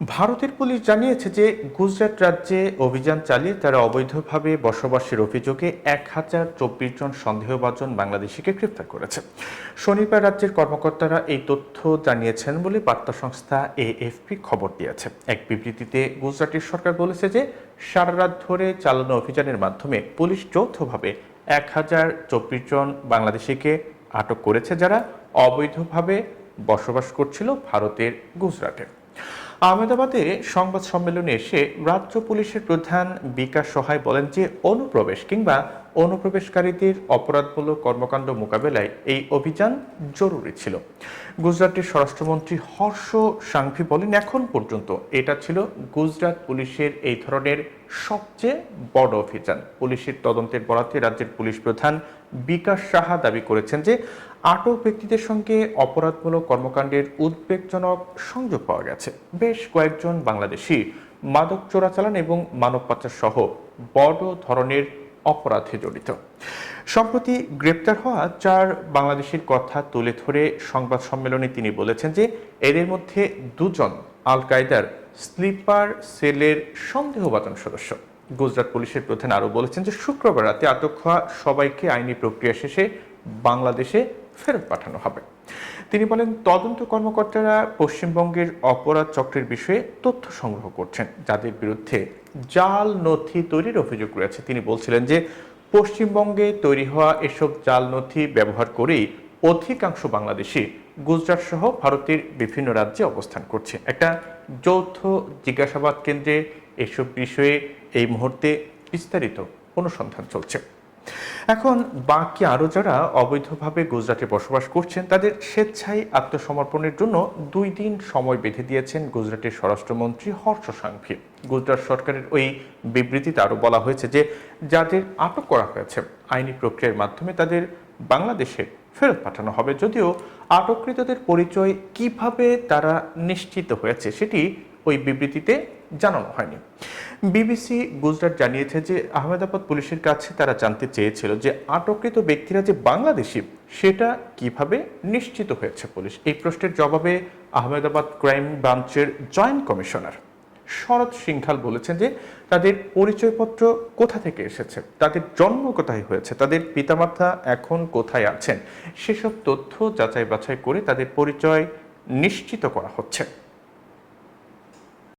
ভারতের পুলিশ জানিয়েছে যে গুজরাট রাজ্যে অভিযান চালিয়ে তারা অবৈধভাবে বসবাসের অভিযোগে এক হাজার চব্বিশ জন সন্দেহভাজন বাংলাদেশিকে গ্রেফতার করেছে। শনিবার রাজ্যের কর্মকর্তারা এই তথ্য জানিয়েছেন বলে বার্তা সংস্থা এএফপি খবর দিয়েছে। এক বিবৃতিতে গুজরাটের সরকার বলেছে যে সারা রাত ধরে চালানো অভিযানের মাধ্যমে পুলিশ যৌথভাবে এক হাজার চব্বিশ জন বাংলাদেশিকে আটক করেছে যারা অবৈধভাবে বসবাস করছিল ভারতের গুজরাটে। আহমেদাবাদে সংবাদ সম্মেলনে এসে রাজ্য পুলিশের প্রধান বিকাশ সহায় বলেন যে অনুপ্রবেশ কিংবা অনুপ্রবেশকারীদের অপরাধমূলক কর্মকাণ্ড মোকাবেলায় এই অভিযান জরুরি ছিল। গুজরাটের স্বরাষ্ট্রমন্ত্রী হর্ষ সাংভি বলেন, এখন পর্যন্ত এটা ছিল গুজরাট পুলিশের এই ধরনের সবচেয়ে বড় অভিযান। পুলিশের তদন্তের বরাতে রাজ্যের পুলিশ প্রধান বিকাশ সাহা দাবি করেছেন যে আটক ব্যক্তিদের সঙ্গে অপরাধমূলক কর্মকাণ্ডের উদ্বেগজনক সংযোগ পাওয়া গেছে। বেশ কয়েকজন বাংলাদেশি মাদক চোরাচালান এবং মানব পাচার সহ বড় ধরনের অপরাধে জড়িত। সম্প্রতি গ্রেপ্তার হওয়া চার বাংলাদেশের কথা তুলে ধরে সংবাদ সম্মেলনে তিনি বলেছেন যে এদের মধ্যে দুজন আল কায়দার স্লিপার সেলের সন্দেহভাজন সদস্য। গুজরাট পুলিশের প্রধান আরও বলেছেন যে শুক্রবার রাতে আটক হওয়া সবাইকে আইনি প্রক্রিয়া শেষে বাংলাদেশে ফেরত পাঠানো হবে। তিনি বলেন, তদন্ত কর্মকর্তারা পশ্চিমবঙ্গের অপরাধ চক্রের বিষয়ে তথ্য সংগ্রহ করছেন, যাদের বিরুদ্ধে জাল নথি তৈরির অভিযোগ রয়েছে। তিনি বলছিলেন যে, পশ্চিমবঙ্গে তৈরি হওয়া এসব জাল নথি ব্যবহার করেই অধিকাংশ বাংলাদেশি গুজরাট সহ ভারতের বিভিন্ন রাজ্যে অবস্থান করছে। একটা যৌথ জিজ্ঞাসাবাদ কেন্দ্রে এসব বিষয়ে এই মুহূর্তে বিস্তারিত অনুসন্ধান চলছে। এখন বাকি আরও যারা অবৈধভাবে গুজরাটে বসবাস করছেন, তাদের স্বেচ্ছায় আত্মসমর্পণের জন্য দুই দিন সময় বেঁধে দিয়েছেন গুজরাটের স্বরাষ্ট্রমন্ত্রী হর্ষ সাংভি গুজরাট সরকারের ওই বিবৃতিতে আরও বলা হয়েছে যে, যাদের আটক করা হয়েছে, আইনি প্রক্রিয়ার মাধ্যমে তাদের বাংলাদেশে ফেরত পাঠানো হবে। যদিও আটককৃতদের পরিচয় কীভাবে তারা নিশ্চিত হয়েছে, সেটি ওই বিবৃতিতে জানানো হয়নি। বিবিসি, গুজরাট জানিয়েছে যে আহমেদাবাদ পুলিশের কাছে তারা জানতে চেয়েছিল যে আটককৃত ব্যক্তিরা যে বাংলাদেশি, সেটা কীভাবে নিশ্চিত হয়েছে পুলিশ? এই প্রশ্নের জবাবে আহমেদাবাদ ক্রাইম ব্রাঞ্চের জয়েন্ট কমিশনার শরৎ সিংঘাল বলেছেন যে তাদের পরিচয়পত্র কোথা থেকে এসেছে? তাদের জন্ম কোথায় হয়েছে? তাদের পিতামাতা এখন কোথায় আছেন? সেসব তথ্য যাচাই বাছাই করে তাদের পরিচয় নিশ্চিত করা হচ্ছে।